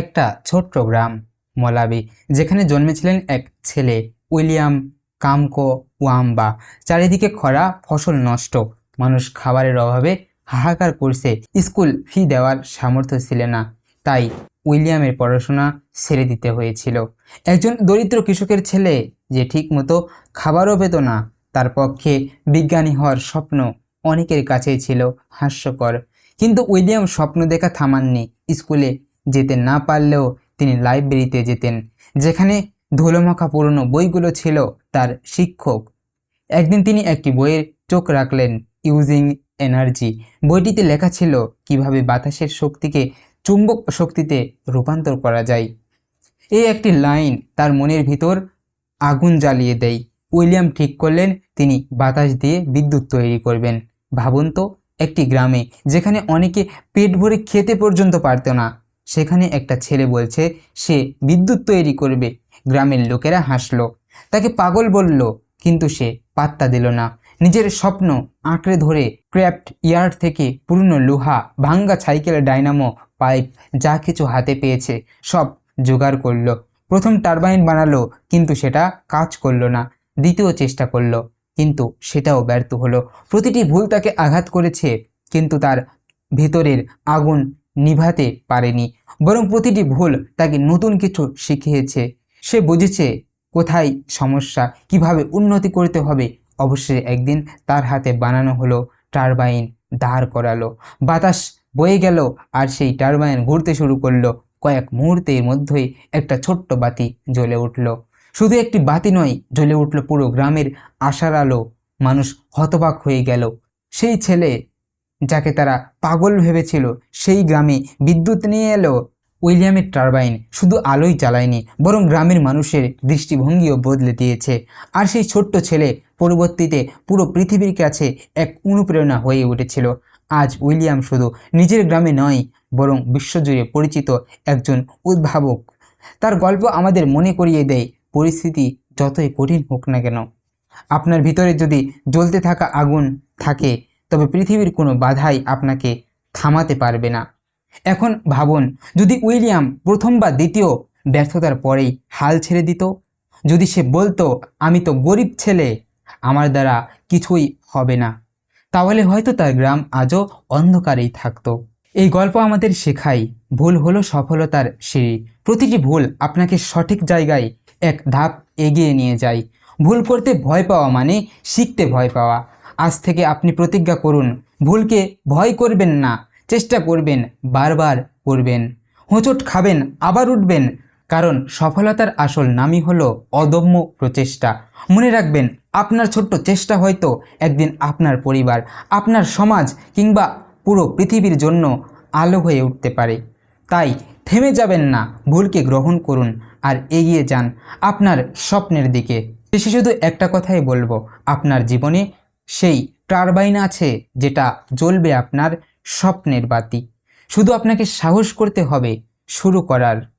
একটা ছোট্ট গ্রাম মলাবি যেখানে জন্মেছিলেন এক ছেলে, উইলিয়াম কামকো ওয়াম্বা চারিদিকে খরা, ফসল নষ্ট। মানুষ খাবারের অভাবে হাহাকার করছে। স্কুল ফি দেওয়ার সামর্থ্য ছিল না। তাই উইলিয়ামের পড়াশোনা ছেড়ে দিতে হয়েছিল। একজন দরিদ্র কৃষকের ছেলে যে ঠিকমতো খাবারও পেত না, তার পক্ষে বিজ্ঞানী হওয়ার স্বপ্ন অনেকের কাছেই ছিল হাস্যকর। কিন্তু উইলিয়াম স্বপ্ন দেখা থামাননি। স্কুলে যেতে না পারলেও তিনি লাইব্রেরিতে যেতেন, যেখানে ধুলোমাখা পুরনো বইগুলো ছিল তার শিক্ষক। একদিন তিনি একটি বইয়ের চোখ রাখলেন, ইউজিং এনার্জি। বইটিতে লেখা ছিল কীভাবে বাতাসের শক্তিকে চুম্বক শক্তিতে রূপান্তর করা যায়। এই একটি লাইন তার মনের ভিতর আগুন জ্বালিয়ে দেয়। উইলিয়াম ঠিক করলেন, তিনি বাতাস দিয়ে বিদ্যুৎ তৈরি করবেন। ভাবুন তো, একটি গ্রামে, যেখানে অনেকে পেট ভরে খেতে পর্যন্ত পারত না। সেখানে একটা ছেলে বলছে, সে বিদ্যুৎ তৈরি করবে। গ্রামের লোকেরা হাসলো। তাকে পাগল বলল, কিন্তু সে পাত্তা দিল না। নিজের স্বপ্ন আঁকড়ে ধরে ক্র্যাফট ইয়ার্ড থেকে পুরনো লোহা, ভাঙ্গা সাইকেল, ডাইনামো, পাইপ, যা কিছু হাতে পেয়েছে, সব জোগাড় করল। প্রথম টারবাইন বানালো, কিন্তু সেটা কাজ করল না। দ্বিতীয় চেষ্টা করল, কিন্তু সেটাও ব্যর্থ হলো। প্রতিটি ভুল তাকে আঘাত করেছে, কিন্তু তার ভেতরের আগুন নিভাতে পারেনি। বরং প্রতিটি ভুল তাকে নতুন কিছু শিখিয়েছে। সে বুঝেছে কোথায় সমস্যা, কীভাবে উন্নতি করতে হবে। অবশ্যই একদিন তার হাতে বানানো হলো টারবাইন দাঁড় করালো। বাতাস বয়ে গেল আর সেই টারবাইন ঘুরতে শুরু করল। কয়েক মুহূর্তের মধ্যেই একটা ছোট্ট বাতি জ্বলে উঠল। শুধু একটি বাতি নয়, জ্বলে উঠল পুরো গ্রামের আশার আলো। মানুষ হতবাক হয়ে গেল। সেই ছেলে যাকে তারা পাগল ভেবেছিল, সেই গ্রামে বিদ্যুৎ নিয়ে এলো উইলিয়ামের টারবাইন। শুধু আলোই চালায়নি বরং গ্রামের মানুষের দৃষ্টিভঙ্গিও বদলে দিয়েছে। আর সেই ছোট্ট ছেলে পরবর্তীতে পুরো পৃথিবীর কাছে এক অনুপ্রেরণা হয়ে উঠেছিল। আজ উইলিয়াম শুধু নিজের গ্রামে নয়, বরং বিশ্বজুড়ে পরিচিত একজন উদ্ভাবক। তার গল্প আমাদের মনে করিয়ে দেয়, পরিস্থিতি যতই কঠিন হোক না কেন। আপনার ভিতরে যদি জ্বলতে থাকা আগুন থাকে তবে পৃথিবীর কোনো বাধাই আপনাকে থামাতে পারবে না। এখন ভাবুন, যদি উইলিয়াম প্রথম বা দ্বিতীয় ব্যর্থতার পরেই হাল ছেড়ে দিত, যদি সে বলতো, আমি তো গরিব ছেলে, আমার দ্বারা কিছুই হবে না, তাহলে হয়তো তার গ্রাম আজও অন্ধকারেই থাকতো। এই গল্প আমাদের শেখায়, ভুল হলো সফলতার সিঁড়ি। প্রতিটি ভুল আপনাকে সঠিক জায়গায় এক ধাপ এগিয়ে নিয়ে যায়। ভুল করতে ভয় পাওয়া মানে শিখতে ভয় পাওয়া। আজ থেকে আপনি প্রতিজ্ঞা করুন, ভুলকে ভয় করবেন না, চেষ্টা করবেন, বারবার করবেন। হোঁচট খাবেন, আবার উঠবেন, কারণ সফলতার আসল নামই হলো অদম্য প্রচেষ্টা। মনে রাখবেন, আপনার ছোট্ট চেষ্টা হয়তো একদিন আপনার পরিবার, আপনার সমাজ কিংবা পুরো পৃথিবীর জন্য আলো হয়ে উঠতে পারে। তাই থেমে যাবেন না, ভুলকে গ্রহণ করুন, আর এগিয়ে যান আপনার স্বপ্নের দিকে। শেষে শুধু একটা কথাই বলব, আপনার জীবনে সেই টারবাইন আছে যেটা জ্বলবে আপনার স্বপ্নের বাতি। শুধু আপনাকে সাহস করতে হবে শুরু করার।